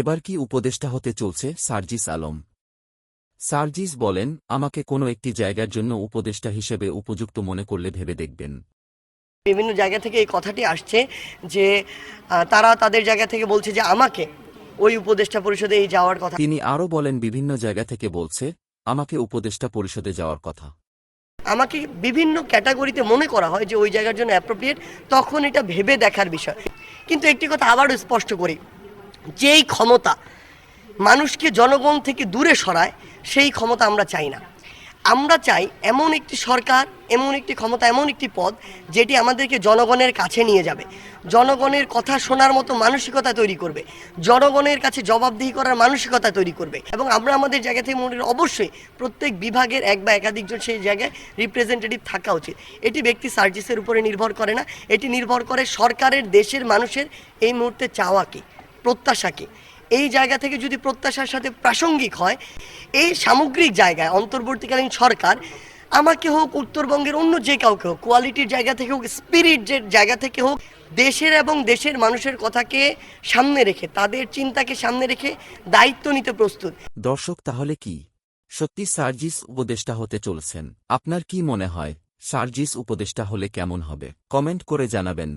এবার কি উপদেষ্টা হতে চলছে সার্জিস আলম? সার্জিস বলেন আমাকে কোনো একটি জায়গার জন্য উপদেষ্টা হিসেবে উপযুক্ত মনে করলে ভেবে দেখবেন। বিভিন্ন জায়গা থেকে এই কথাটি আসছে যে তারা তাদের জায়গা থেকে বলছে যে আমাকে ওই উপদেষ্টা পরিষদে এই যাওয়ার কথা। তিনি আরও বলেন বিভিন্ন জায়গা থেকে বলছে আমাকে উপদেষ্টা পরিষদে যাওয়ার কথা। আমাকে বিভিন্ন ক্যাটাগরিতে মনে করা হয় যে ওই জায়গার জন্য অ্যাপ্রোপ্রিয়েট তখন এটা ভেবে দেখার বিষয়। কিন্তু একটি কথা আবারও স্পষ্ট করি। যেই ক্ষমতা মানুষকে জনগণ থেকে দূরে সরায়, সেই ক্ষমতা আমরা চাই না। আমরা চাই এমন একটি সরকার, এমন একটি ক্ষমতা, এমন একটি পদ যেটি আমাদেরকে জনগণের কাছে নিয়ে যাবে। জনগণের কথা শোনার মতো মানসিকতা তৈরি করবে। জনগণের কাছে জবাবদিহি করার মানসিকতা তৈরি করবে। এবং আমরা আমাদের জায়গা থেকে মনে অবশ্যই প্রত্যেক বিভাগের এক বা একাধিকজন সেই জায়গায় রিপ্রেজেন্টেটিভ থাকা উচিত। এটি ব্যক্তি সার্জিসের উপরে নির্ভর করে না। এটি নির্ভর করে সরকারের, দেশের মানুষের এই মুহূর্তে চাওয়াকে প্রত্যাশাকে। এই জায়গা থেকে যদি প্রত্যাশার সাথে প্রাসঙ্গিক হয়, এই সামগ্রিক জায়গায় অন্তর্বর্তীকালীন সরকার আমাকে হোক, উত্তরবঙ্গের অন্য যে কাউকে হোক কোয়ালিটির জায়গা থেকে হোক স্পিরিট জায়গা থেকে হোক, দেশের এবং দেশের মানুষের কথাকে সামনে রেখে, তাদের চিন্তাকে সামনে রেখে দায়িত্ব নিতে প্রস্তুত। দর্শক, তাহলে কি? সত্যি সার্জিস উপদেষ্টা হতে চলছেন। আপনার কি মনে হয়? সার্জিস উপদেষ্টা হলে কেমন হবে? কমেন্ট করে জানাবেন।